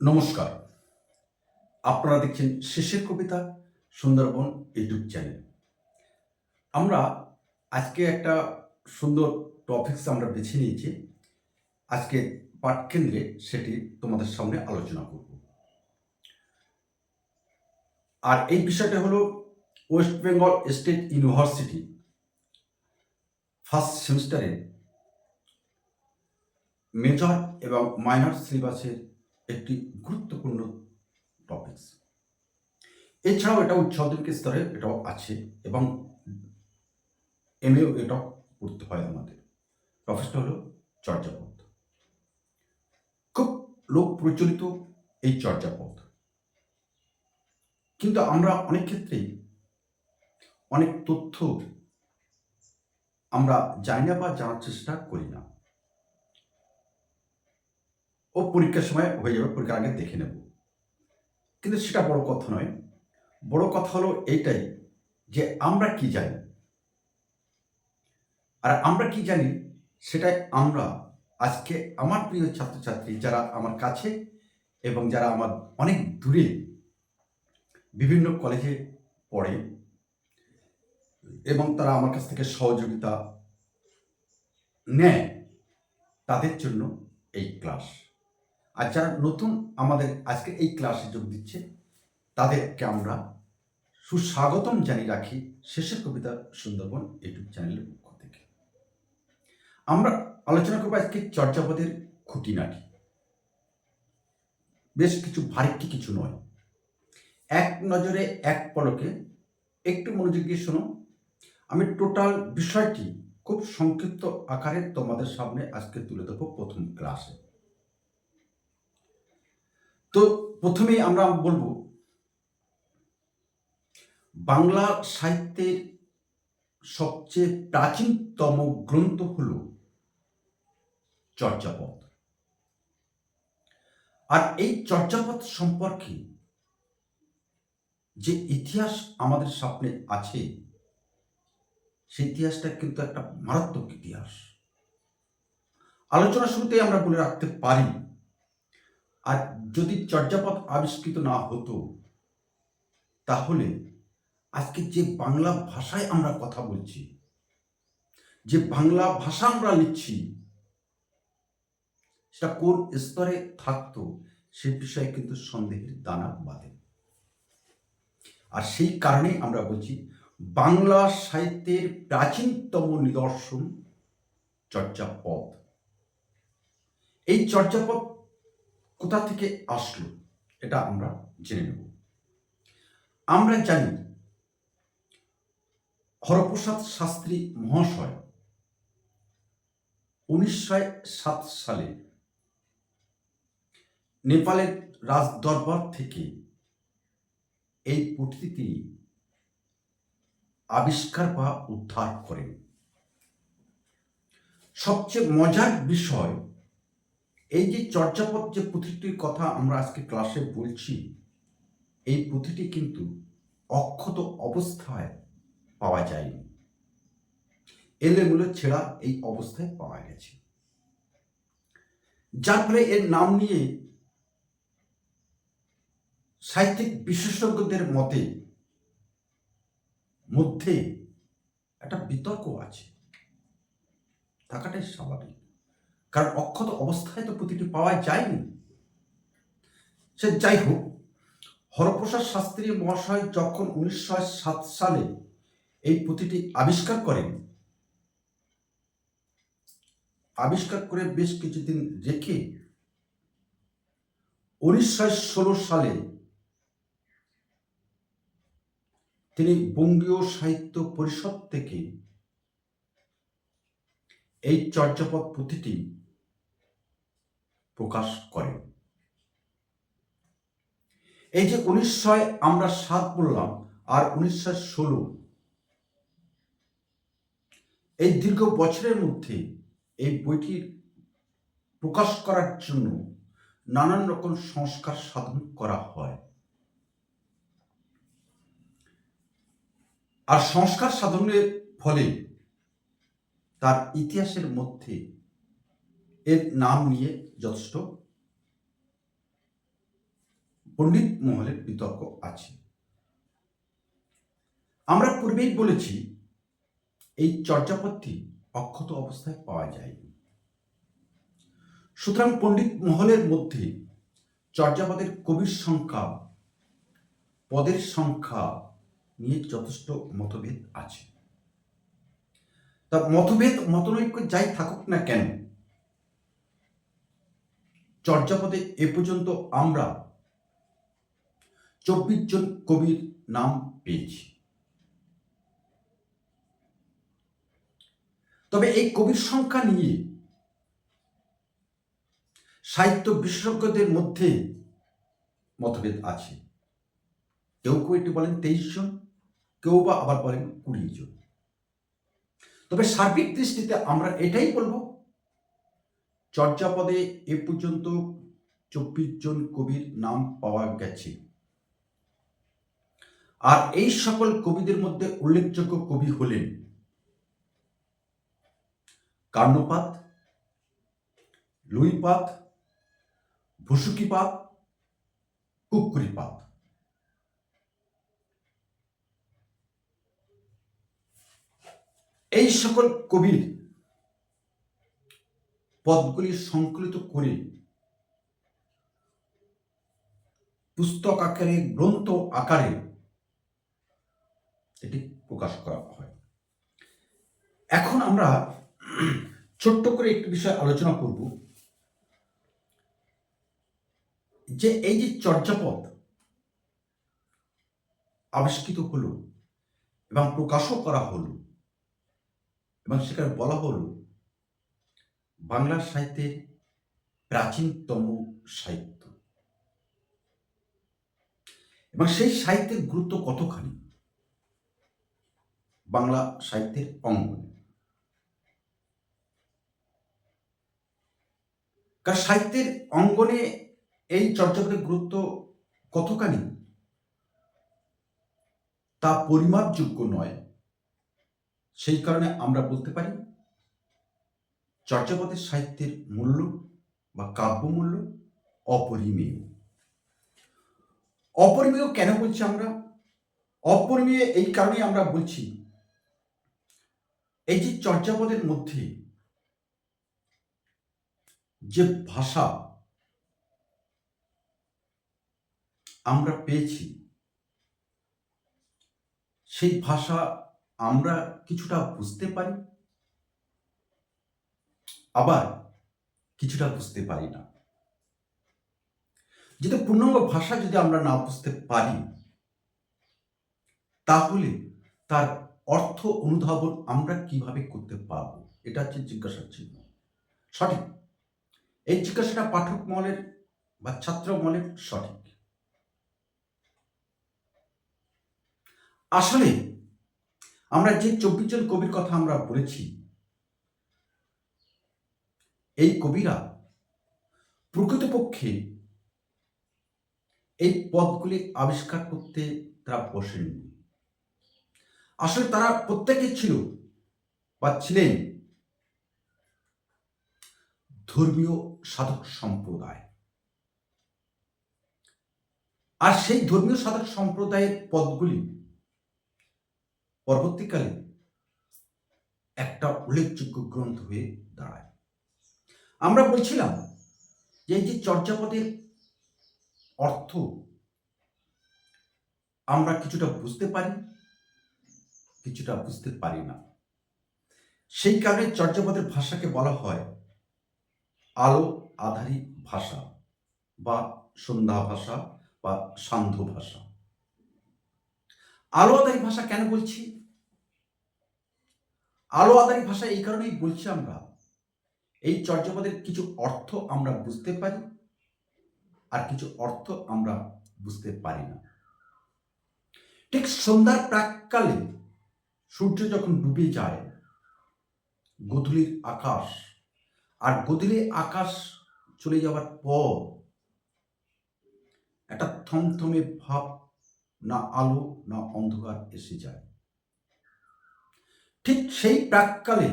নমস্কার। আপনারা দেখছেন শেষের কবিতা, সুন্দরবন ইউটিউব চ্যানেল। আমরা আজকে একটা সুন্দর টপিকস আমরা বেছে নিয়েছি। আজকে পাঠকেন্দ্রে সেটি তোমাদের সামনে আলোচনা করব। আর এই বিষয়টা হলো West Bengal State University first সেমিস্টারে মেজর এবং মাইনর সিলেবাসের একটি গুরুত্বপূর্ণ টপিকস এছাড়াও এটা উচ্চমাধ্যমিক স্তরে এটাও আছে এবং এমএও এটাও পড়তে হয় আমাদের। টপিকসটা হলো চর্যাপদ। খুব লোক প্রচলিত এই চর্যাপদ। কিন্তু আমরা অনেক ক্ষেত্রেই অনেক তথ্য আমরা জানি না বা জানার চেষ্টা করি না। ও পরীক্ষার সময় হয়ে যাবে, পরীক্ষার আগে দেখে নেব। কিন্তু সেটা বড় কথা নয়। বড় কথা হলো এইটাই যে আমরা কি জানি? আর আমরা কি জানি সেটাই আমরা আজকে আমার প্রিয় ছাত্রছাত্রী যারা আমার কাছে এবং যারা আমার অনেক দূরে বিভিন্ন কলেজে পড়ে এবং তারা আমার কাছ থেকে সহযোগিতা নেয়, তাদের জন্য এই ক্লাস। আর যারা নতুন আমাদের আজকে এই ক্লাসে যোগ দিচ্ছে। তাদেরকে আমরা সুস্বাগতম জানিয়ে রাখি শেষের কবিতা সুন্দরবন ইউটিউব চ্যানেলের পক্ষ থেকে। আমরা আলোচনা করব আজকে চর্যাপদের খুঁটিনাটি। বেশ কিছু ভারিক্কি কিছু নয়। এক নজরে, এক পলকে একটু মনোযোগ দিয়ে শোনো। আমি টোটাল বিষয়টি খুব সংক্ষিপ্ত আকারে তোমাদের সামনে আজকে তুলে দেবো প্রথম ক্লাসে তো প্রথমেই আমরা বলব, বাংলা সাহিত্যের সবচেয়ে প্রাচীনতম গ্রন্থ হল চর্যাপদ। আর এই চর্যাপদ সম্পর্কে যে ইতিহাস আমাদের সামনে আছে, সেই ইতিহাসটা কিন্তু একটা মারাত্মক ইতিহাস। আলোচনা শুরুতে আমরা বলে রাখতে পারি আর যদি চর্যাপদ আবিষ্কৃত না হতো, তাহলে আজকে যে বাংলা ভাষায় আমরা কথা বলছি, যে বাংলা ভাষা আমরা লিখছি, সেটা কোন স্তরে থাকতো, সে বিষয়ে কিন্তু সন্দেহের দানা বাঁধে। আর সেই কারণে আমরা বলছি, বাংলা সাহিত্যের প্রাচীনতম নিদর্শন চর্যাপদ। এই চর্যাপদ কোথা থেকে আসলো, এটা আমরা জেনে নেব। আমরা জানি হরপ্রসাদ শাস্ত্রী মহাশয় উনিশশো সাত সালে নেপালের রাজ দরবার থেকে এই পুঁথিটি তিনি আবিষ্কার বা উদ্ধার করেন। সবচেয়ে মজার বিষয় এই যে চর্যাপদ যে পুঁথিটির কথা আমরা আজকে ক্লাসে বলছি, এই পুঁথিটি কিন্তু অক্ষত অবস্থায় পাওয়া যায়নি। এলেগুলো ছেঁড়া এই অবস্থায় পাওয়া গেছে। যার ফলে এর নাম নিয়ে সাহিত্যিক বিশেষজ্ঞদের মতে মধ্যে একটা বিতর্ক আছে। থাকাটাই স্বাভাবিক। কারণ অক্ষত অবস্থায় তো প্রতিটি পাওয়া যায়নি। সে যাই হোক, হরপ্রসাদ শাস্ত্রী মহাশয় যখন উনিশশো সাত সালে এই পুঁথিটি আবিষ্কার করেন, আবিষ্কার করে বেশ কিছুদিন রেখে উনিশশো ষোলো সালে তিনি বঙ্গীয় সাহিত্য পরিষদ থেকে এই চর্যাপদ পুঁথিটি প্রকাশ করেন। এই যে উনিশশো আমরা সাত বললাম, আর উনিশশো ষোলো। এই দীর্ঘ বছরের মধ্যে এই বইটির প্রকাশ করার জন্য নানান রকম সংস্কার সাধন করা হয়। আর সংস্কার সাধনের ফলে তার ইতিহাসের মধ্যে এর নাম নিয়ে যথেষ্ট পণ্ডিত মহলের বিতর্ক আছে। আমরা পূর্বেই বলেছি, এই চর্যাপদটি অক্ষত অবস্থায় পাওয়া যায়নি। সুতরাং পণ্ডিত মহলের মধ্যে চর্যাপদের কবির সংখ্যা, পদের সংখ্যা নিয়ে যথেষ্ট মতভেদ আছে। তা মতভেদ, মতনৈক্য যাই থাকুক না কেন চর্যাপদে এ পর্যন্ত আমরা চব্বিশ জন কবির নাম পেয়েছি। তবে এই কবির সংখ্যা নিয়ে সাহিত্য বিশেষজ্ঞদের মধ্যে মতভেদ আছে। কেউ কেউ এটি বলেন তেইশ জন, কেউ বা আবার বলেন কুড়ি জন। তবে সার্বিক দৃষ্টিতে আমরা এটাই বলব চর্যাপদে এ পর্যন্ত চব্বিশ জন কবির নাম পাওয়া গেছে। আর এই সকল কবিদের মধ্যে উল্লেখযোগ্য কবি হলেন কার্ণপাত, লুইপাত, ভুসুকিপাত কুকুরিপাত এই সকল কবির পদগুলি সংকলিত করে পুস্তক আকারে, গ্রন্থ আকারে এটি প্রকাশ করা হয়। এখন আমরা ছোট্ট করে একটি বিষয় আলোচনা করব যে এই যে চর্যাপদ আবিষ্কৃত হলো এবং প্রকাশও করা হলো এবং সেখানে বলা হলো বাংলা সাহিত্যের প্রাচীনতম সাহিত্য। এবং সেই সাহিত্যের গুরুত্ব কতখানি? বাংলা সাহিত্যের অঙ্গনে। কারণ সাহিত্যের অঙ্গনে এই চর্যাপদের গুরুত্ব কতখানি? তা পরিমাপযোগ্য নয়। সেই কারণে আমরা বলতে পারি চর্যাপদের সাহিত্যের মূল্য বা কাব্যমূল্য অপরিমেয়। অপরিমেয় কেন বলছি আমরা? অপরিমেয় এই কারণে আমরা বলছি, এই যে চর্যাপদের মধ্যে যে ভাষা আমরা পেয়েছি, সেই ভাষা আমরা কিছুটা বুঝতে পারি আবার কিছুটা বুঝতে পারি না। যদি পূর্ণাঙ্গ ভাষা যদি আমরা না বুঝতে পারি, তাহলে তার অর্থ অনুধাবন আমরা কীভাবে করতে পারব? এটা হচ্ছে জিজ্ঞাসার চিহ্ন। সঠিক। এই জিজ্ঞাসাটা পাঠক মলের বা ছাত্র মলের সঠিক। আসলে আমরা যে চব্বিশ জন কবির কথা আমরা বলেছি এই কবিরা প্রকৃতপক্ষে এই পদগুলি আবিষ্কার করতে তারা বসেননি। আসলে তারা প্রত্যেকে ছিল বা ছিলেন ধর্মীয় সাধক সম্প্রদায়। আর সেই ধর্মীয় সাধক সম্প্রদায়ের পদগুলি পরবর্তীকালে একটা উল্লেখযোগ্য গ্রন্থ হয়ে দাঁড়ায়। আমরা বলছিলাম যে এই যে চর্যাপদের অর্থ আমরা কিছুটা বুঝতে পারি, কিছুটা বুঝতে পারি না। সেই কারণে চর্যাপদের ভাষাকে বলা হয় আলো আধারী ভাষা বা সন্ধ্যা ভাষা বা সান্ধ্য ভাষা। আলো আধারী ভাষা কেন বলছি? আলো আধারী ভাষা এই কারণেই বলছি আমরা এই চর্যাপদের কিছু অর্থ আমরা বুঝতে পারি আর কিছু অর্থ আমরা বুঝতে পারি না। ঠিক সন্ধ্যার প্রাককালে সূর্য যখন ডুবে যায়, গধূলির আকাশ আর গধূলির আকাশ চলে যাওয়ার পর একটা থমথমে ভাব না আলো না অন্ধকার এসে যায়। ঠিক সেই প্রাককালে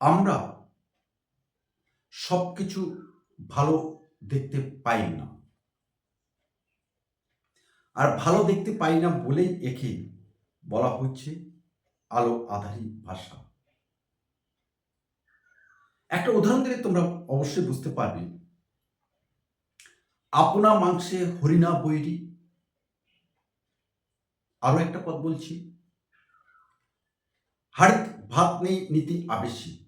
আমরা সব কিছু ভালো দেখতে পাই না। আর ভালো দেখতে পাই না বলেই একে বলা হচ্ছে আলো আধারী ভাষা। একটা উদাহরণ দিলে তোমরা অবশ্যই বুঝতে পারবে। আপনা মাংসে হরিণা বৈরি। আরও একটা পদ বলছি। হাড়িত ভাত নেই নীতি আবেশী।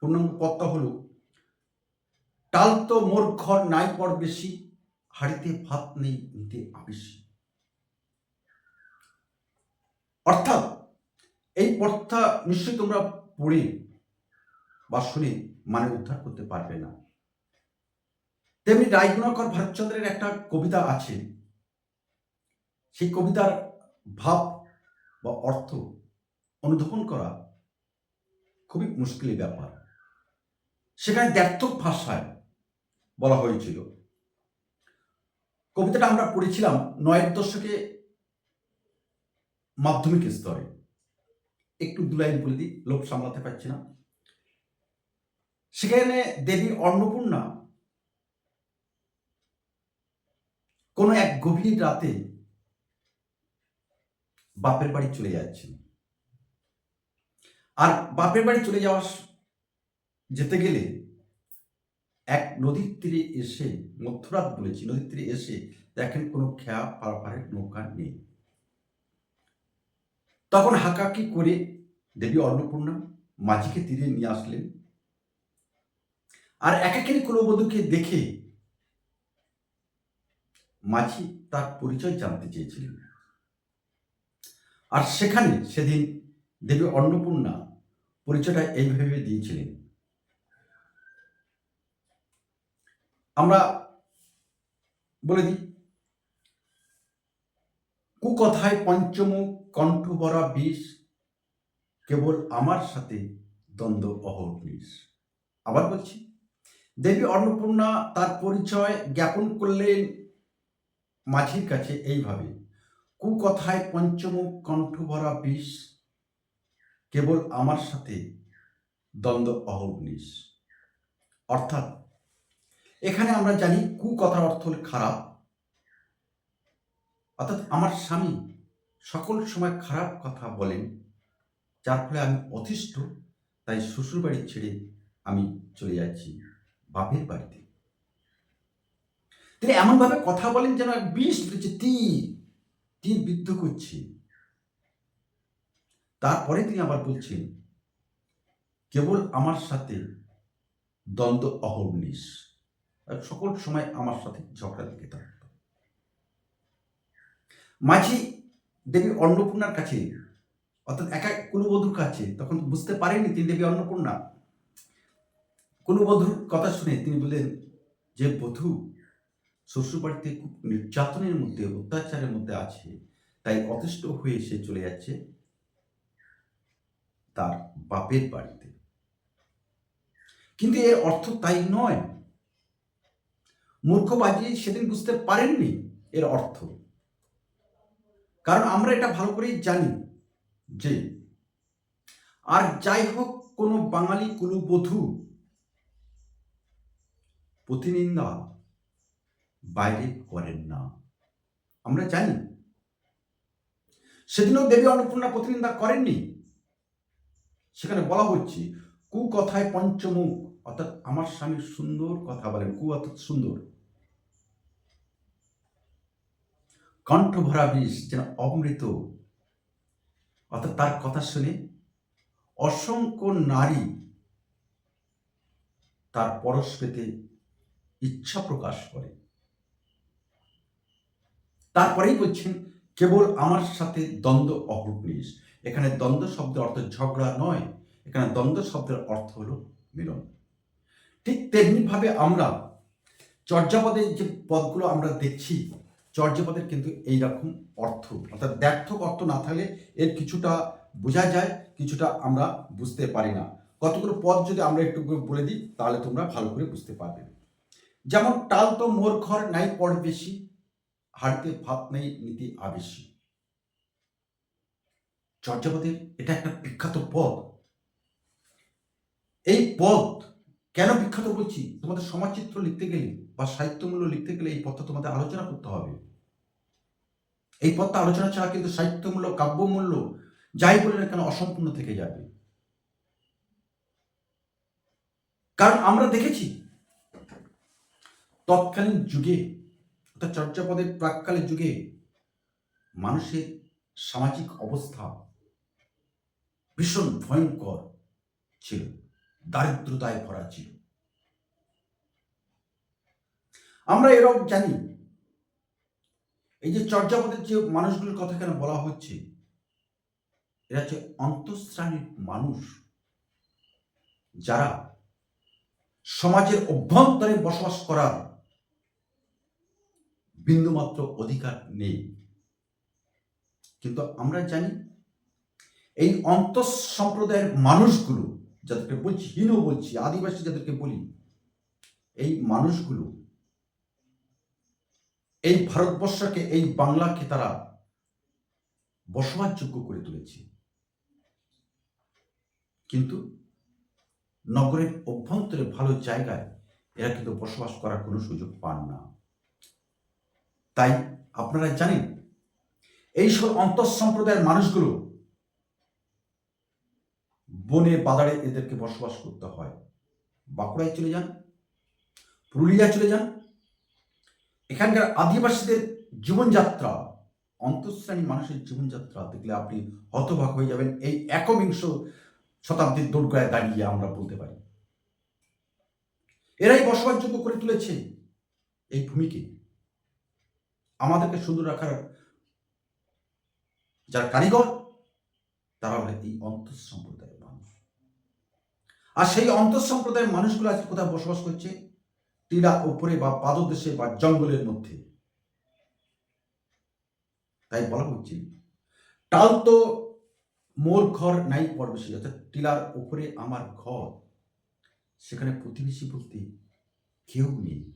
পূর্ণাঙ্গ পদটা হলো? টাল তো মোর ঘর নাই পর বেশি, হাড়িতে ভাত নেই নিতে আবেশী। অর্থাৎ এই পথটা নিশ্চয়ই তোমরা পড়ে বা শুনে মানে উদ্ধার করতে পারবে না। তেমনি রায়গুণাকর ভারতচন্দ্রের একটা কবিতা আছে। সেই কবিতার ভাব বা অর্থ অনুধাবন করা খুবই মুশকিল ব্যাপার। সেখানে দ্ব্যর্থক ভাষায় বলা হয়েছিল। কবিতাটা আমরা পড়েছিলাম নয়ের দশকে মাধ্যমিক স্তরে। একটু দু লাইন বলে দিই, লোভ সামলাতে পারছি না। সেখানে দেবী অন্নপূর্ণা কোনো এক গভীর রাতে বাপের বাড়ি চলে যাচ্ছেন। আর বাপের বাড়ি চলে যাওয়া যেতে গেলে এক নদীর তীরে এসে, মধ্যরাত বলেছি নদীর তীরে এসে দেখেন কোনো খেয়া পাড়াপাড়ের নৌকা নেই। তখন হাকাকি করে দেবী অন্নপূর্ণা মাঝিকে তীরে নিয়ে আসলেন। আর এক একাকিনী কুলবধূকে দেখে মাঝি তার পরিচয় জানতে চেয়েছিলেন। আর সেখানে সেদিন দেবী অন্নপূর্ণা পরিচয়টা এইভাবে দিয়েছিলেন। আমরা বলে দিই, কুকথায় পঞ্চমুখ কণ্ঠ বরা বিষ, কেবল আমার সাথে দ্বন্দ্ব অহর্নিশ আবার বলছি, দেবী অন্নপূর্ণা তার পরিচয় জ্ঞাপন করলেন মাঝির কাছে এইভাবে, কুকথায় পঞ্চমুখ কণ্ঠ ভরা বিষ, কেবল আমার সাথে দ্বন্দ্ব অহর্নিশ অর্থাৎ এখানে আমরা জানি কুকথার অর্থ হল খারাপ। অর্থাৎ আমার স্বামী সকল সময় খারাপ কথা বলেন, যার ফলে আমি অতিষ্ঠ, তাই শ্বশুর বাড়ি ছেড়ে আমি চলে যাচ্ছি বাপের বাড়িতে। তিনি এমনভাবে কথা বলেন যেন এক বিষ ধরেছে তীর তীর বিদ্ধ করছে। তারপরে তিনি আবার বলছেন, কেবল আমার সাথে দ্বন্দ্ব অহর্নিশ। সকল সময় আমার সাথে ঝগড়া লেগে থাকত মাঝি দেবী অন্নপূর্ণার কাছে, অর্থাৎ একা কুলবধূর কাছে, তখন বুঝতে পারেনি তিনি দেবী অন্নপূর্ণা। কুলবধূর কথা শুনে তিনি বললেন, যে বধূ শ্বশুরবাড়িতে খুব নির্যাতনের মধ্যে, অত্যাচারের মধ্যে আছে, তাই অতিষ্ঠ হয়ে সে চলে যাচ্ছে তার বাপের বাড়িতে। কিন্তু এর অর্থ তাই নয়। মূর্খবাজি সেদিন বুঝতে পারেননি এর অর্থ। কারণ আমরা এটা ভালো করেই জানি যে, আর যাই হোক কোনো বাঙালি কুলবধূ প্রতিনিন্দা বাইরে করেন না। আমরা জানি। সেদিনও দেবী অন্নপূর্ণা প্রতিনিন্দা করেননি। সেখানে বলা হচ্ছে কু কথায় পঞ্চমুখ অর্থাৎ আমার স্বামী সুন্দর কথা বলেন, কু অর্থাৎ সুন্দর। কণ্ঠ ভরা বিষ যেন অমৃত। অর্থাৎ তার কথা শুনে অসংখ্য নারী তার পরশ পেতে ইচ্ছা প্রকাশ করে। তারপরেই বলছেন, কেবল আমার সাথে দ্বন্দ্ব অহর্নিশ এখানে দ্বন্দ্ব শব্দের অর্থ ঝগড়া নয়, এখানে দ্বন্দ্ব শব্দের অর্থ হলো মিলন। ঠিক তেমনিভাবে আমরা চর্যাপদের যে পদগুলো আমরা দেখছি, চর্যাপদের কিন্তু এইরকম অর্থ, অর্থাৎ ব্যর্থক অর্থ না থাকলে এর কিছুটা বোঝা যায়, কিছুটা আমরা বুঝতে পারি না। কতগুলো পদ যদি আমরা একটু বলে দিই, তাহলে তোমরা ভালো করে বুঝতে পারবে। যেমন, টাল তো মোর ঘর নাই পড় বেশি, হাড়িতে ভাত নেই নীতি আবেশী। চর্যাপদের এটা একটা বিখ্যাত পদ। এই পদ কেন বিখ্যাত বলছি? তোমাদের সমাজচিত্র লিখতে গেলে বা সাহিত্যমূল্য লিখতে গেলে এই পথটা তোমাদের আলোচনা করতে হবে। এই পথটা আলোচনা ছাড়া কিন্তু সাহিত্যমূল্য, কাব্যমূল্য, যাই বলে না কেন অসম্পূর্ণ থেকে যাবে। কারণ আমরা দেখেছি, তৎকালীন যুগে, অর্থাৎ চর্যাপদের প্রাককালের যুগে মানুষের সামাজিক অবস্থা ভীষণ ভয়ঙ্কর ছিল। দারিদ্রতায় ভরা ছিল। আমরা এরও জানি, এই যে চর্যাপদের যে মানুষগুলোর কথা কেন বলা হচ্ছে, এরা হচ্ছে অন্তঃশ্রেণীর মানুষ, যারা সমাজের অভ্যন্তরে বসবাস করার বিন্দুমাত্র অধিকার নেই। কিন্তু আমরা জানি, এই অন্তঃ সম্প্রদায়ের মানুষগুলো যাদেরকে বলছি হীন বলছি, আদিবাসী যাদেরকে বলি, এই মানুষগুলো, এই ভারতবর্ষকে, এই বাংলাকে তারা বসবাসযোগ্য করে তুলেছে। কিন্তু নগরের অভ্যন্তরে ভালো জায়গায় এরা কিন্তু বসবাস করার কোনো সুযোগ পান না। তাই আপনারা জানেন এই সব অন্তঃসম্প্রদায়ের মানুষগুলো বনে বাদারে এদেরকে বসবাস করতে হয়। বাঁকুড়ায় চলে যান পুরুলিয়া চলে যান। এখানকার আদিবাসীদের জীবনযাত্রা অন্তঃশ্রেণী মানুষের জীবনযাত্রা দেখলে আপনি হতবাক হয়ে যাবেন। এই একবিংশ শতাব্দীর দোরগোড়ায় দাঁড়িয়ে আমরা বলতে পারি। এরাই বসবাসযোগ্য করে তুলেছে এই ভূমিকে। আমাদেরকে সুন্দর রাখার যারা কারিগর, তারা হলো এই অন্তঃ সম্প্রদায়ের মানুষ আর সেই অন্তঃ সম্প্রদায়ের মানুষগুলো আজকে কোথায় বসবাস করছে? টিলা উপরে বা পাদদেশে বা জঙ্গলের মধ্যে। তাই বলা হচ্ছে, টাল তো মোর ঘর নাই পরবেশী, অর্থাৎ টিলার উপরে আমার ঘর। সেখানে প্রতিবেশী বলতে কেউ নেই।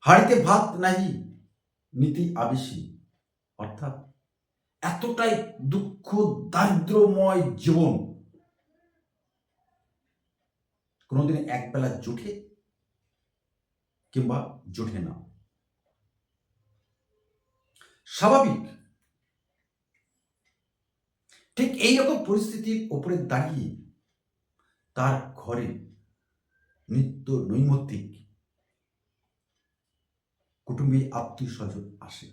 হাড়িতে ভাত নাহি, নীতি আবেশী। অর্থাৎ এতটাই দুঃখ দারিদ্রময় জীবন কোনোদিন একবেলা জোটে কিংবা জোটে না। স্বাভাবিক। ঠিক এইরকম পরিস্থিতির ওপরে দাঁড়িয়ে তার ঘরে নিত্য নৈমিত্তিক কুটুম্বী আত্মীয় স্বজন আসে।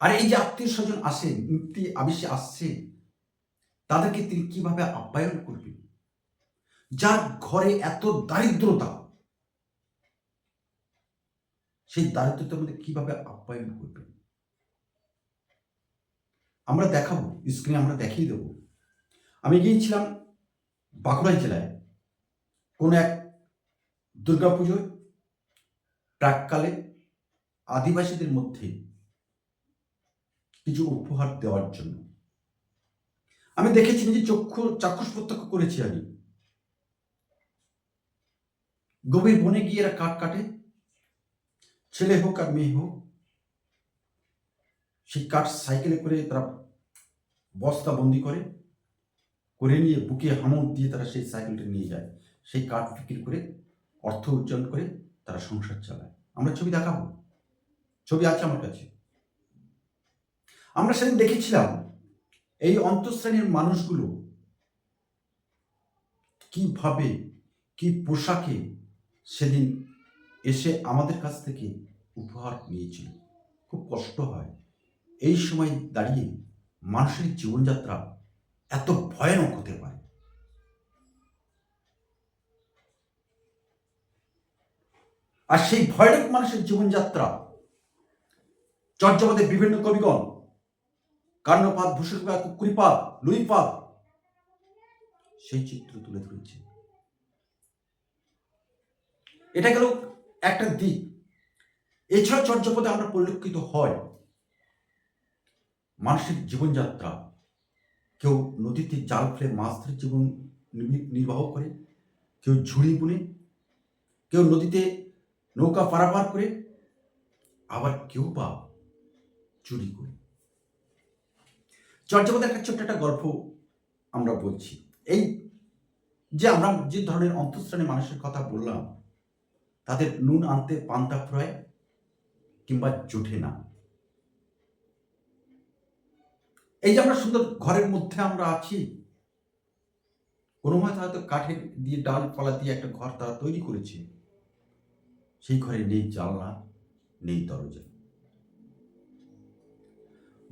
আর এই যে আত্মীয় স্বজন আসে নিত্য আবেশে আসছে, তাদেরকে তিনি কীভাবে আপ্যায়ন করবেন? যার ঘরে এত দারিদ্রতা, সেই দারিদ্রতার মধ্যে কীভাবে আপ্যায়ন করবেন আমরা দেখাবো স্ক্রিনে আমরা দেখিয়ে দেবো। আমি গিয়েছিলাম বাঁকুড়া জেলায় কোন এক দুর্গাপুজোয়। প্রাককালে আদিবাসীদের মধ্যে কিছু উপহার দেওয়ার জন্য। আমি দেখেছি নিজে চক্ষু, চাক্ষুষ প্রত্যক্ষ করেছি আমি। গভীর বনে গিয়ে এরা কাঠ কাটে। ছেলে হোক আর মেয়ে হোক, সেই কাঠ সাইকেলে করে তারা বস্তা বন্দি করে করে নিয়ে বুকে হামল দিয়ে তারা সেই সাইকেলটা নিয়ে যায়। সেই কাঠ বিক্রি করে, অর্থ উজ্জ্বল করে তারা সংসার চালায়। আমরা ছবি দেখাবো? ছবি আছে আমার কাছে। আমরা সেদিন দেখেছিলাম এই অন্তঃশ্রেণীর মানুষগুলো কীভাবে, কি পোশাকে সেদিন এসে আমাদের কাছ থেকে উপহার নিয়েছিল। খুব কষ্ট হয়। এই সময় দাঁড়িয়ে মানুষের জীবনযাত্রা এত ভয়ানক হতে পারে। আর সেই ভয়ানক মানুষের জীবনযাত্রা চর্যাপদের বিভিন্ন কবিগণ, কার্ণপাত ভূষণপাত কুকুরিপাত, লুইপাত, সেই চিত্র তুলে ধরেছে। এটা গেল একটা দিক। এছাড়া চর্যাপদে আমরা পরিলক্ষিত হয় মানুষের জীবনযাত্রা। কেউ নদীতে জাল ফেলে মাছ ধরে জীবন নির্বাহ করে, কেউ ঝুড়ি বুনে, কেউ নদীতে নৌকা পারাপার করে, আবার কেউ বা চুরি করে। চর্যাপদের একটা ছোট্ট একটা গল্প আমরা বলছি। এই যে আমরা যে ধরনের অন্তঃশ্রেণী মানুষের কথা বললাম তাদের নুন আনতে পান্তা ফুরায় কিংবা জোটে না এই যে আমরা সুন্দর ঘরের মধ্যে আমরা আছি, কোনো হয়তো হয়তো কাঠের দিয়ে ডাল পালা দিয়ে একটা ঘর তারা তৈরি করেছে। সেই ঘরে নেই জানলা, নেই দরজা।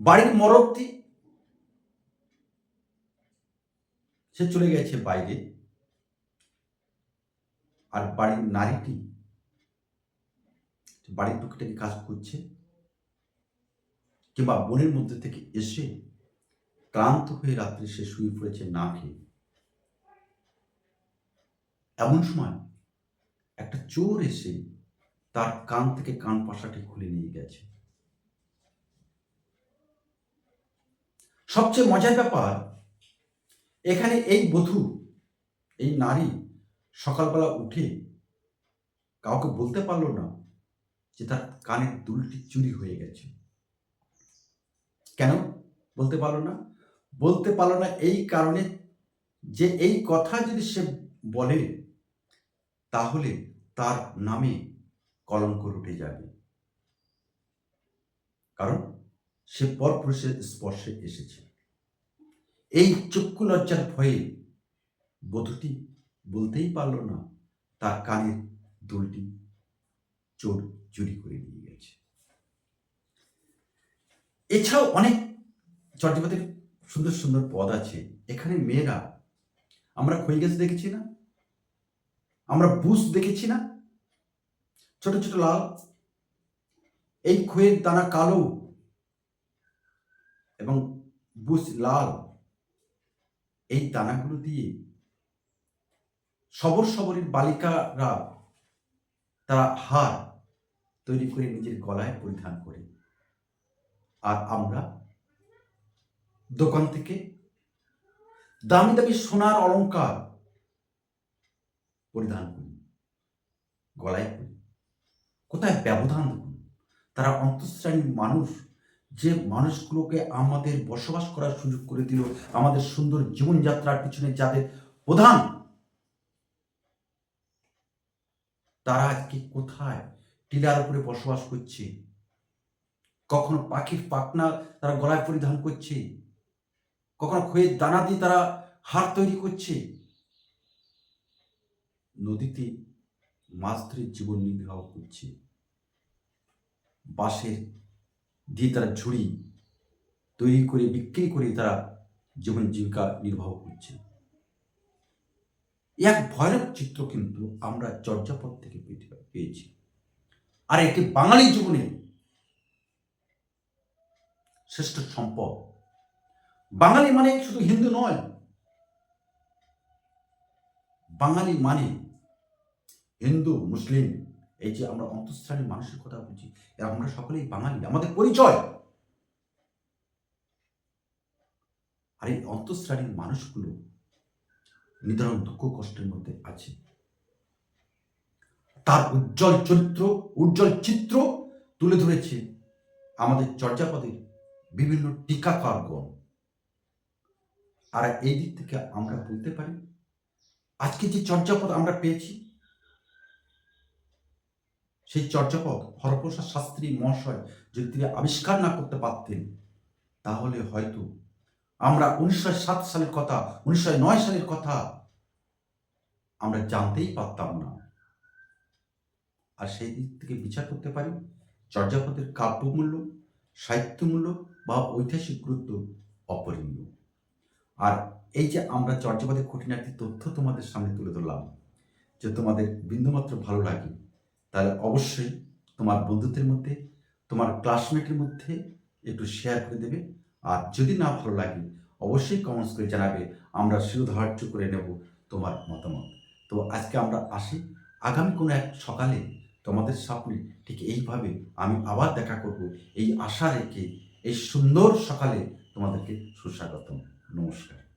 বাড়ির মরক্তি সে চলে গেছে বাইরে। আর বাড়ির নারীটি বাড়ির টুকিটাকি কাজ করছে, কিংবা বনের মধ্যে থেকে এসে ক্লান্ত হয়ে রাত্রে সে শুয়ে পড়েছে না খেয়ে। এমন সময় একটা চোর এসে তার কান থেকে কান পাশাটি খুলে নিয়ে গেছে। সবচেয়ে মজার ব্যাপার, এখানে এই বধূ, এই নারী সকালবেলা উঠে কাউকে বলতে পারল না। যে তার কানের দুলটি চুরি হয়ে গেছে। কেন? বলতে পারল না। বলতে পারল না এই কারণে যে এই কথা যদি সে বলে, তাহলে তার নামে কলঙ্ক উঠে যাবে। কারণ সে পরপুরুষের স্পর্শে এসেছে। এই চক্ষু লজ্জার ভয়ে বধূটি বলতেই পারল না, তার কানের দুলটি চোর চুরি করে নিয়ে গেছে। এছাড়াও অনেক চর্যাপদের সুন্দর সুন্দর পদ আছে। এখানে মেয়েরা, আমরা খই গাছ দেখেছি না? আমরা বুস দেখেছি না? ছোট ছোট লাল, এই খয়ের দানা কালো এবং বুস লাল, এই দানাগুলো দিয়ে সবর সবরের বালিকারা তারা হার তৈরি করে নিজের গলায় পরিধান করে। আর আমরা দোকান থেকে দামি দামি সোনার অলংকার পরিধান করি, গলায় করি কোথায় ব্যবধান তারা অন্তঃশ্রেণীর মানুষ, যে মানুষগুলোকে আমাদের বসবাস করার সুযোগ করে দিল, আমাদের সুন্দর জীবনযাত্রার পিছনে যাদের প্রধান। তারা আজকে কোথায় টিলার উপরে বসবাস করছে। কখনো পাখির পাখনা তারা গলায় পরিধান করছে। কখনো খয়ের দানা দিয়ে তারা হার তৈরি করছে। নদীতে মাছ ধরে জীবন নির্বাহ করছে। বাঁশের দিয়ে তারা ঝুড়ি তৈরি করে, বিক্রি করে তারা জীবন জীবিকা নির্বাহ করছে। এক ভয়ানক চিত্র কিন্তু আমরা চর্যাপদ থেকে পেয়েছি। আর এটি বাঙালি জীবনে শ্রেষ্ঠ সম্পদ। বাঙালি মানে শুধু হিন্দু নয়, বাঙালি মানে হিন্দু, মুসলিম, এই যে আমরা অন্তঃশ্রেণী মানুষের কথা বলছি আমরা সকলেই বাঙালি, আমাদের পরিচয়। আর এই অন্তঃশ্রেণীর মানুষগুলো নিদারণ দুঃখ কষ্টের মধ্যে আছে। তার উজ্জ্বল চরিত্র, উজ্জ্বল চিত্র তুলে ধরেছে আমাদের চর্যাপদের বিভিন্ন টিকাকারগণ আর এই দিক থেকে আমরা বলতে পারি, আজকে যে চর্যাপদ আমরা পেয়েছি, সেই চর্যাপদ হরপ্রসাদ শাস্ত্রী মহাশয় যদি তিনি আবিষ্কার না করতে পারতেন, তাহলে হয়তো আমরা উনিশশো সাত সালের কথা, উনিশশো নয় সালের কথা আমরা জানতেই পারতাম না। আর সেই দিক থেকে বিচার করতে পারি। চর্যাপদের কাব্যমূল্য, সাহিত্যমূল্য বা ঐতিহাসিক গুরুত্ব অপরিমীয় আর এই যে আমরা চর্যাপদের খুঁটিনাটি তথ্য তোমাদের সামনে তুলে ধরলাম, যে তোমাদের বিন্দুমাত্র ভালো লাগে, তাহলে অবশ্যই তোমার বন্ধুদের মধ্যে, তোমার ক্লাসমেটের মধ্যে একটু শেয়ার করে দেবে। আর যদি না ভালো লাগে, অবশ্যই কমেন্টস করে জানাবে, আমরা শিরোধার্য করে নেব তোমার মতামত। তো আজকে আমরা আসি। আগামী কোনো এক সকালে তোমাদের স্বপ্নে ঠিক এইভাবে আমি আবার দেখা করব। এই আশা রেখে এই সুন্দর সকালে তোমাদেরকে সুস্বাগতম। নমস্কার।